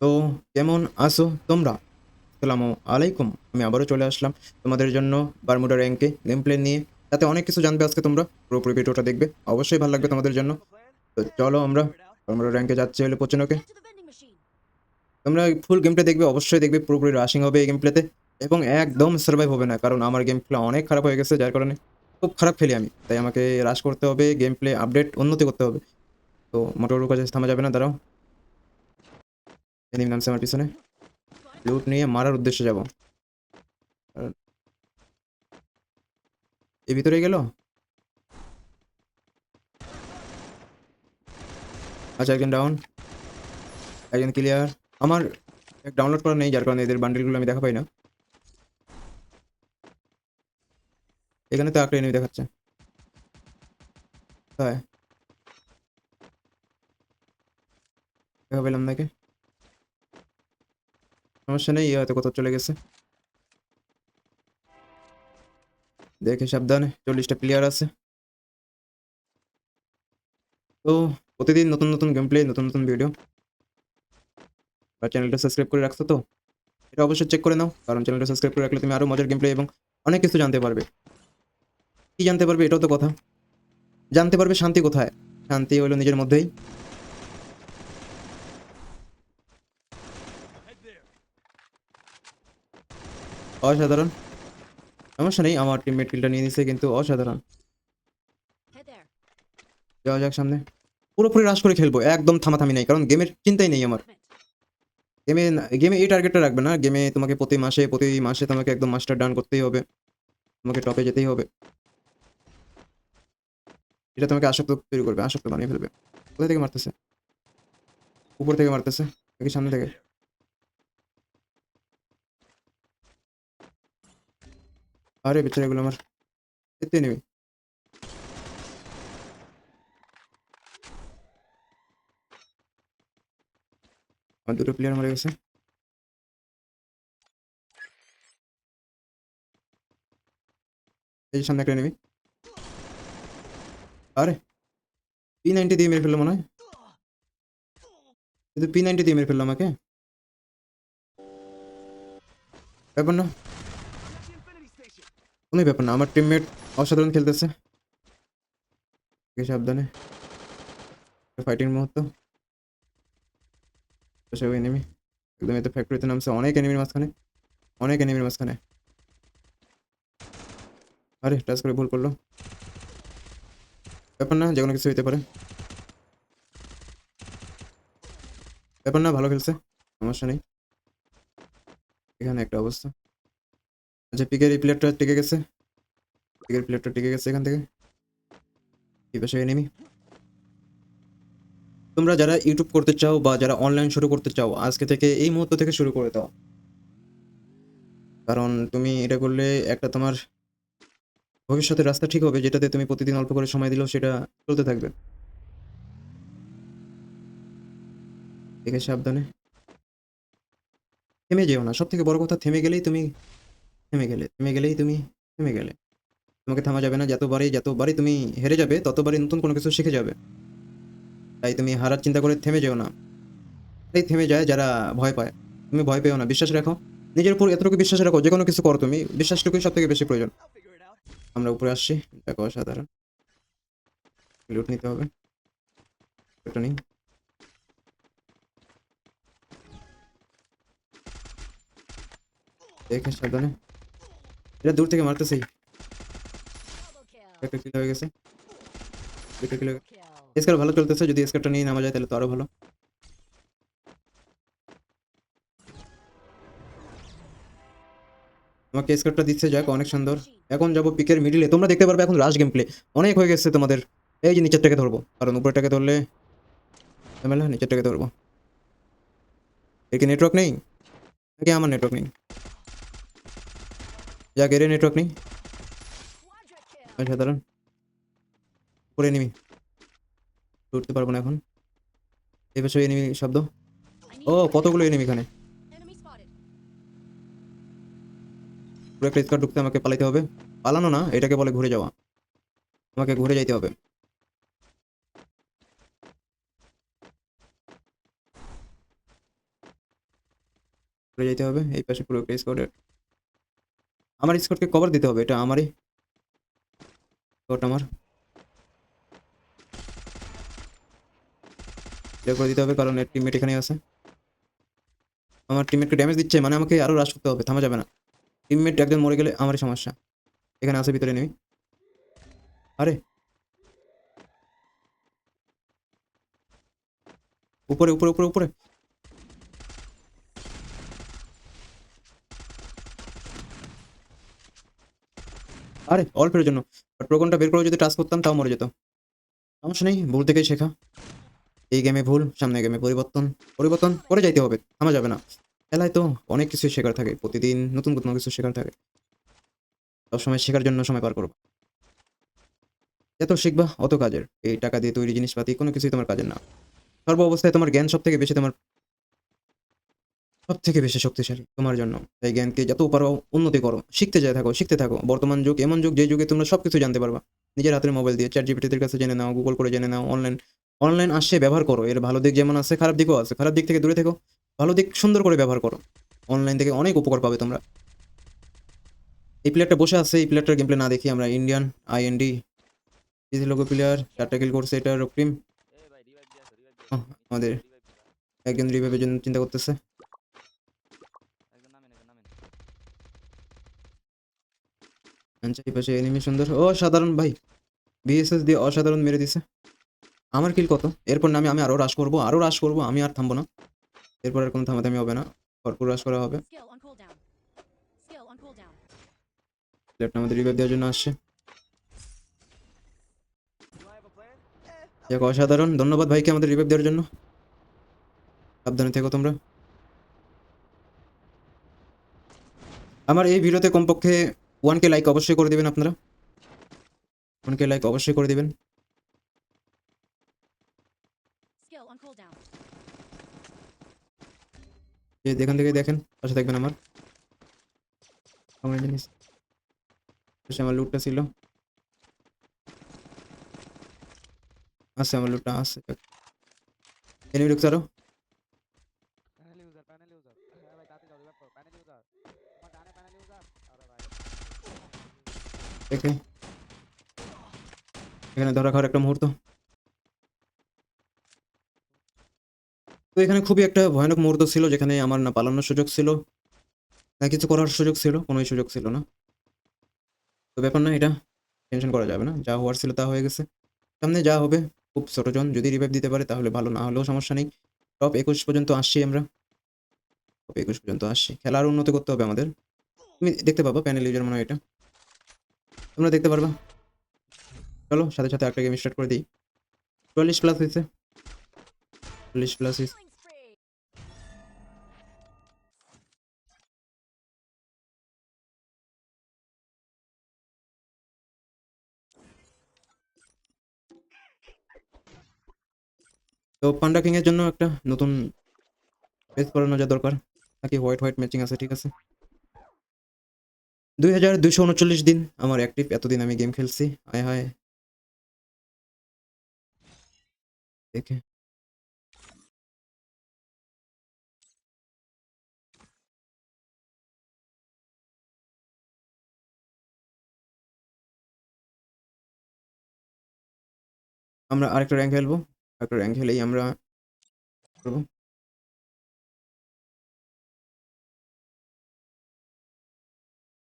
তো কেমন আসো তোমরা? আসসালামু আলাইকুম। আমি আবারও চলে আসলাম তোমাদের জন্য বারমুডা র্যাঙ্কে গেম প্লে নিয়ে। তাতে অনেক কিছু জানবে আজকে তোমরা। পুরোপুরি ভিডিওটা দেখবে। অবশ্যই ভালো লাগবে তোমাদের জন্য। তো চলো আমরা বারমুডা র্যাঙ্কে যাচ্ছি হলে পচনকে. তোমরা ফুল গেমটা দেখবে, অবশ্যই দেখবে। পুরোপুরি রাশিং হবে এই গেম প্লেতে এবং একদম সার্ভাইভ হবে না, কারণ আমার গেম প্লে অনেক খারাপ হয়ে গেছে, যার কারণে খুব খারাপ খেলি আমি। তাই আমাকে রাশ করতে হবে গেম প্লে আপডেট উন্নতি করতে হবে। তো মোটর কাছে থামা যাবে না, দাঁড়াও। এনিমি নামছে আমার পিছনে। লুট নিয়ে মারার উদ্দেশ্যে যাব। এই ভিতরে গেল? আচ্ছা একজন ডাউন একজন ক্লিয়ার আমার ডাউনলোড করা নেই, যার কারণে এদের বান্ডেলগুলো আমি দেখা পাই না। এখানে তো একটা এনিমি দেখাচ্ছে। হ্যাঁ। দেখা পেলাম নাকি সমস্যা নেই, হয়তো কোথাও চলে গেছে। দেখে সাবধানে, চল্লিশটা প্লেয়ার আছে। তো, প্রতিদিন নতুন নতুন গেম প্লে নতুন নতুন ভিডিও আর চ্যানেলটা সাবস্ক্রাইব করে রাখছো তো? এটা অবশ্যই চেক করে নাও, কারণ চ্যানেলটা সাবস্ক্রাইব করে রাখলে তুমি আরও মজার গেম প্লে এবং অনেক কিছু জানতে পারবে। কি জানতে পারবে এটাও তো কথা। জানতে পারবে শান্তি কোথায়? শান্তি হলো নিজের মধ্যেই। অসাধারণ। সমস্যা নেই আমার টিমমেট কিলটা নিয়ে নিছে কিন্তু অসাধারণ। যাওয়া যাক সামনে। পুরোপুরি রাশ করে খেলব একদম থামাথামি নেই কারণ গেমের চিন্তাই নেই আমার। গেমে গেমে এই টার্গেটটা রাখবে না গেমে তোমাকে প্রতি মাসে প্রতি মাসে তোমাকে একদম মাস্টার ডান করতেই হবে। তোমাকে টপে যেতেই হবে। এটা তোমাকে আসক্ত তৈরি করবে আসক্ত বানিয়ে ফেলবে। কোথা থেকে মারতেছে? উপর থেকে মারতেছে নাকি সামনে থেকে? আরে বেচারা এগুলো আমার। এতে নেবে। আমার দুটো প্লেয়ার মারা গেছে। এই সামনে একটা নেবি আরে পি নাইনটি দিয়ে মেরে ফেলল মনে হয়। পি নাইনটি দিয়ে মেরে ফেলল আমাকে। ব্যাপার না। কোনো ব্যাপার না, আমার টিমমেট অসাধারণ খেলতেছে। সাবধানে। ফাইটিং মুহূর্ত। সে ওই এনিমি একদম এতে ফ্যাক্টরিতে নামছে অনেক এনিমির মাঝখানে। অনেক এনিমির মাঝখানে। আরে, টাচ করে ভুল করল। ব্যাপার না যে কোনো কিছু হইতে পারে। ব্যাপার না, ভালো খেলছে। সমস্যা নেই। এখানে একটা অবস্থা। আচ্ছা পিকের এই প্লেয়ারটা টিকে গেছে। পিকের প্লেয়ারটা টিকে গেছে এখান থেকে। পাশে এনিমি তোমরা যারা ইউটিউব করতে চাও বা যারা অনলাইন শুরু করতে চাও, আজকে থেকে এই মুহূর্ত থেকে শুরু করে দাও। কারণ তুমি এটা করলে একটা তোমার ভবিষ্যতের রাস্তা ঠিক হবে, যেটাতে তুমি প্রতিদিন অল্প করে সময় দিলেও সেটা চলতে থাকবে। দেখে সাবধানে। থেমে যেও না। সব থেকে বড় কথা, থেমে গেলেই তুমি থেমে গেলে, থেমে গেলেই তুমি থেমে গেলে। তোমাকে থামা যাবে না যতবারই যতবারই তুমি হেরে যাবে ততবারই নতুন কোনো কিছু শিখে যাবে। তাই তুমি হারার চিন্তা করে থেমে যেও না। তাই থেমে যায় যারা ভয় পায়। তুমি ভয় পেও না, বিশ্বাস রাখো। নিজের উপর এতটুকু বিশ্বাস রাখো যে কোনো কিছু করো তুমি, বিশ্বাসটুকুই সব থেকে বেশি প্রয়োজন। আমরা উপরে আসছি, দেখো অসাধারণ। লুট নিতে হবে। নেই। দেখে সাবধানে। এটা দূর থেকে kill. একটা কিল হয়ে গেছে। দুটো কিল. এসকার ভালো চলতেছে, যদি এসকারটা নিয়ে নামা যায় তাহলে তো আরও ভালো। আমাকে এসকারটা দিচ্ছে, যাক, অনেক সুন্দর। এখন যাব পিকের মিডিলে তোমরা দেখতে পারবে এখন রাশ গেম প্লে অনেক হয়ে গেছে তোমাদের। এই যে নিচেরটাকে ধরবো। কারণ উপরেরটাকে ধরলে ঝামেলা, নিচেরটাকে ধরবো। এর কি নেটওয়ার্ক নেই? নাকি আমার নেটওয়ার্ক নেই? যাক এর নেটওয়ার্ক নেই kill. সাধারণ। উপরে নিবি। উঠতে পারব না এখন। এই পাশে এনিমি শব্দ। ও. কতগুলো এনিমি এখানে. পুরো একটা স্কোয়াড ঢুকতে আমাকে পালাইতে হবে। পালানো না, এটাকে বলে ঘুরে যাওয়া। আমাকে ঘুরে যাইতে হবে। চলে যেতে হবে, এই পাশে পুরো একটা স্কোয়াডের আমার স্কোয়াডকে কভার দিতে হবে, এটা আমারই। আমার। করে দিতে হবে কারণ এর টিমমেট এখানে আছে। আমার টিমমেটকে ড্যামেজ দিচ্ছে মানে আমাকে আরও রাশ করতে হবে, থামা যাবে না। টিমমেট একজন মরে গেলে আমারই সমস্যা। এখানে আছে, ভিতরে নেমি আরে! উপরে উপরে উপরে উপরে! আরে, অল্পের জন্য। বাট বের করে যদি টাচ করতাম, তাও মরে যেত। সমস্যা নেই, ভুল থেকেই শেখা। এই গেমে ভুল সামনে গেমে পরিবর্তন। পরিবর্তন করে যাইতে হবে, থামা যাবে না। খেলায় তো অনেক কিছু শেখার থাকে, প্রতিদিন নতুন নতুন কিছু শেখার থাকে। সবসময় শেখার জন্য সময় পার করব। যত শিখবা, অত কাজের। এই টাকা দিয়ে তৈরি জিনিসপাতি কোনো কিছুই তোমার কাজের না। সর্ব অবস্থায় তোমার জ্ঞান সব থেকে বেশি তোমার সব থেকে বেশি শক্তিশালী তোমার জন্য। তাই জ্ঞানকে যত পারো উন্নতি করো শিখতে যায় থাকো শিখতে থাকো। বর্তমান যুগ এমন যুগ যে যুগে তোমরা সব কিছু জানতে পারবা। নিজের হাতের মোবাইল দিয়ে চ্যাট জিপিটিদের কাছে জেনে নাও গুগল করে জেনে নাও অনলাইন অনলাইন আসছে ব্যবহার করো। এর ভালো দিক যেমন আছে খারাপ দিকও আছে। খারাপ দিক থেকে দূরে থেকো। ভালো দিক সুন্দর করে ব্যবহার করো। অনলাইন থেকে অনেক উপকার পাবে তোমরা। এই প্লেয়ারটা বসে আছে। এই প্লেয়ারটার গেমপ্লে না দেখি আমরা। Indian IND DG logo player চারটা কিল করছে। এটা রক্তিম। আমাদের একজন রিভাইভের জন্য চিন্তা করতেছে। আচ্ছা পাশে এনিমি সুন্দর। ও সাধারণ ভাই। বিএসএস দিয়ে অসাধারণ মেরে দিছে। আমার কিল কত? এরপর না আমি আরও রাশ করব আরও রাশ করব আমি আর থামবো না। এরপর আর কোনো থামাথামি হবে না। ভরপুর রাশ করা হবে. প্লেয়ারটা আমাদের রিভাইভ দেওয়ার জন্য আসছে। যাক অসাধারণ। ধন্যবাদ ভাইকে আমাদের রিভাইভ দেওয়ার জন্য। সাবধানে থেকো তোমরা। আমার এই ভিডিওতে কমপক্ষে ওয়ান কে লাইক অবশ্যই করে দেবেন আপনারা? ওয়ান কে লাইক অবশ্যই করে দিবেন। যে যেখান থেকে দেখেন পাশে থাকবেন আমার। আমার জিনিস। পাশে আমার লুটটা ছিল। আছে আমার লুটটা আছে। এনিমি ঢুকছে আরও প্যানেল ইউজার প্যানেল ইউজার হ্যাঁ ভাই তাতে যাও রিভাইভ করো প্যানেল ইউজার তোমার ডানে প্যানেল ইউজার আরে ভাই দেখে এখানে ধরা খাওয়ার একটা মুহূর্ত। তো এখানে খুবই একটা ভয়ানক মুহূর্ত ছিল, যেখানে আমার না পালানোর সুযোগ ছিল, না কিছু করার সুযোগ ছিল, কোনোই সুযোগ ছিল না। তো ব্যাপার না, এটা টেনশন করা যাবে না। যা হওয়ার ছিল তা হয়ে গেছে। সামনে যা হবে, খুব ছোটজন যদি রিভাইভ দিতে পারে, তাহলে ভালো, না হলেও সমস্যা নেই। টপ একুশ পর্যন্ত আসছি আমরা। টপ একুশ পর্যন্ত আসছি। খেলার উন্নতি করতে হবে আমাদের। তুমি দেখতে পাবো প্যানেল ইউজার মনে হয় এটা। তোমরা দেখতে পারবা। চলো, সাথে সাথে একটা গেম স্টার্ট করে দিই। চল্লিশ প্লাস হয়েছে। চল্লিশ প্লাস হয়েছে। তো পান্ডা কিং এর জন্য একটা নতুন পেজ করানো যা দরকার। নাকি হোয়াইট হোয়াইট ম্যাচিং আছে, ঠিক আছে? দুই হাজার দুইশো উনচল্লিশ দিন আমার অ্যাক্টিভ এতদিন আমি গেম খেলছি। আয় হায়। দেখে। আমরা আরেকটা র্যাঙ্ক খেলব। আরেকটা র্যাঙ্ক খেলেই আমরা করব।